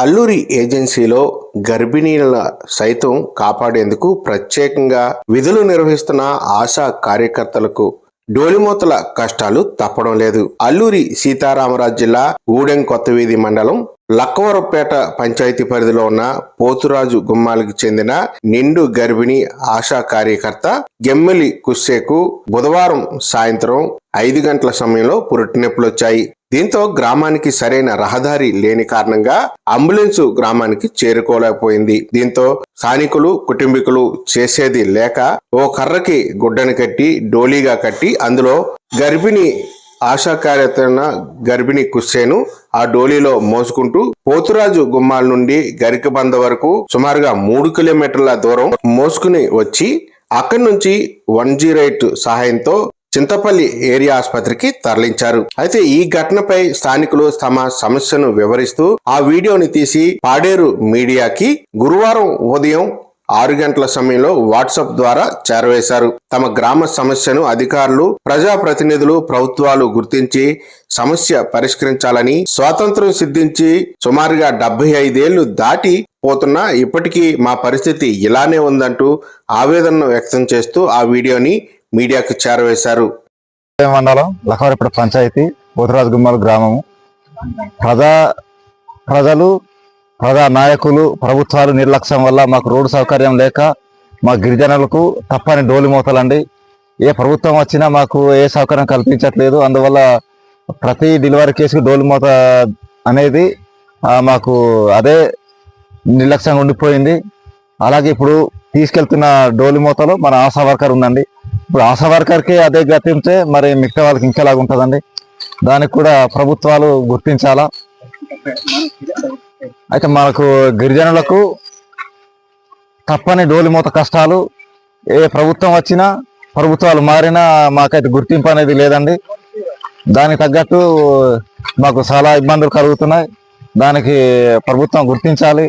అల్లూరి ఏజెన్సీలో గర్భిణీల సైతం కాపాడేందుకు ప్రత్యేకంగా విధులు నిర్వహిస్తున్న ఆశా కార్యకర్తలకు డోలిమూతల కష్టాలు తప్పడం లేదు. అల్లూరి సీతారామరాజు జిల్లా ఊడెం కొత్తవీధి మండలం లక్కవరపేట పంచాయతీ పరిధిలో ఉన్న పోతురాజు గుమ్మాలకు చెందిన నిండు గర్భిణి ఆశా కార్యకర్త గెమ్మెలి కుస్సేకు బుధవారం సాయంత్రం ఐదు గంటల సమయంలో పురుటినొప్పులు వచ్చాయి దీంతో గ్రామానికి సరైన రహదారి లేని కారణంగా అంబులెన్సు గ్రామానికి చేరుకోలేకపోయింది. దీంతో స్థానికులు కుటుంబీకులు చేసేది లేక ఓ కర్రకి గుడ్డను కట్టి డోలీగా కట్టి అందులో గర్భిణి ఆశా కార్యకర్త గర్భిణి కుస్సేను ఆ డోలీలో మోసుకుంటూ పోతురాజు గుమ్మాల నుండి గరికబంద వరకు సుమారుగా మూడు కిలోమీటర్ల దూరం మోసుకుని వచ్చి అక్కడి నుంచి వన్ జీరో ఎయిట్ సహాయంతో చింతపల్లి ఏరియా ఆసుపత్రికి తరలించారు. అయితే ఈ ఘటనపై స్థానికులు తమ సమస్యను వివరిస్తూ ఆ వీడియోని తీసి పాడేరు మీడియాకి గురువారం ఉదయం ఆరు గంటల సమయంలో వాట్సాప్ ద్వారా చేరవేశారు. తమ గ్రామ సమస్యను అధికారులు ప్రజాప్రతినిధులు ప్రభుత్వాలు గుర్తించి సమస్య పరిష్కరించాలని స్వాతంత్రం సిద్ధించి సుమారుగా డెబ్బై ఐదేళ్ళు దాటి పోతున్నా ఇప్పటికీ మా పరిస్థితి ఇలానే ఉందంటూ ఆవేదనను వ్యక్తం చేస్తూ ఆ వీడియోని మీడియాకు చేరవేశారు. మండలం లఖవరపేట పంచాయతీ పోతురాజు గుమ్మల గ్రామము. ప్రజా ప్రజలు ప్రజా నాయకులు ప్రభుత్వాలు నిర్లక్ష్యం వల్ల మాకు రోడ్డు సౌకర్యం లేక మా గిరిజనులకు తప్పని డోలిమోతలండి ఏ ప్రభుత్వం వచ్చినా మాకు ఏ సౌకర్యం కల్పించట్లేదు. అందువల్ల ప్రతి డెలివరీ కేసుకు డోలిమోత అనేది మాకు అదే నిర్లక్ష్యంగా ఉండిపోయింది. అలాగే ఇప్పుడు తీసుకెళ్తున్న డోలిమూతలో మన ఆశా వర్కర్ ఉందండి. ఇప్పుడు ఆశా వర్కర్కి అదే గతి ఉంటే మరి మిగతా వాళ్ళకి ఇంకేలాగా ఉంటుందండి. దానికి కూడా ప్రభుత్వాలు గుర్తించాలా? అయితే మనకు గిరిజనులకు తప్పని డోలిమూత కష్టాలు ఏ ప్రభుత్వం వచ్చినా ప్రభుత్వాలు మారినా మాకైతే గుర్తింపు అనేది లేదండి. దానికి తగ్గట్టు మాకు చాలా ఇబ్బందులు కలుగుతున్నాయి. దానికి ప్రభుత్వం గుర్తించాలి.